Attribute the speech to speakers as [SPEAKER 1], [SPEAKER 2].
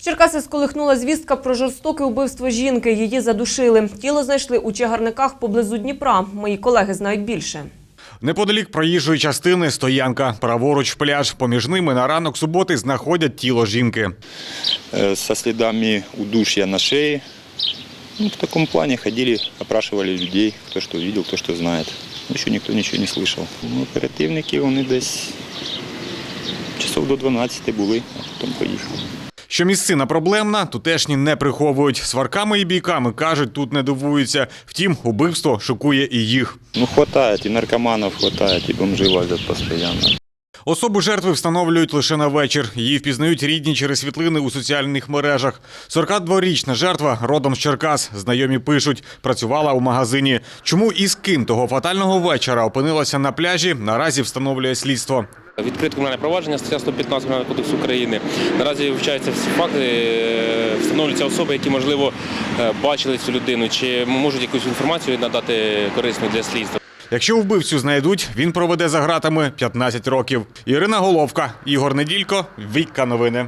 [SPEAKER 1] В Черкаси сколихнула звістка про жорстоке вбивство жінки. Її задушили. Тіло знайшли у чагарниках поблизу Дніпра. Мої колеги знають більше.
[SPEAKER 2] Неподалік проїжджої частини стоянка, праворуч пляж. Поміж ними на ранок суботи знаходять тіло жінки.
[SPEAKER 3] э, со следами удушья на шее. Ну, в таком плане ходили, опрашивали людей, кто что видел, кто что знает. Еще никто ничего не слышал. Ну, оперативники, вони десь часов до 12 були, а потім поїхали.
[SPEAKER 2] Що місцина проблемна, тутешні не приховують. Сварками і бійками, кажуть, тут не дивуються. Втім, убивство шокує і їх.
[SPEAKER 3] Ну, хватает, і наркоманов хватает, і бомжи возять постоянно.
[SPEAKER 2] Особу жертви встановлюють лише на вечір. Її впізнають рідні через світлини у соціальних мережах. 42-річна жертва родом з Черкас. Знайомі пишуть, працювала у магазині. Чому і з ким того фатального вечора опинилася на пляжі, наразі встановлює слідство.
[SPEAKER 4] Відкрите кримінальне провадження стаття 115 Кримінального кодексу України. Наразі вивчаються всі факти, е, встановлюються особи, які можливо е, бачили цю людину, чи можуть якусь інформацію надати корисну для слідства.
[SPEAKER 2] Якщо вбивцю знайдуть, він проведе за ґратами 15 років. Ірина Головка, Ігор Неділько, Вікка Новини.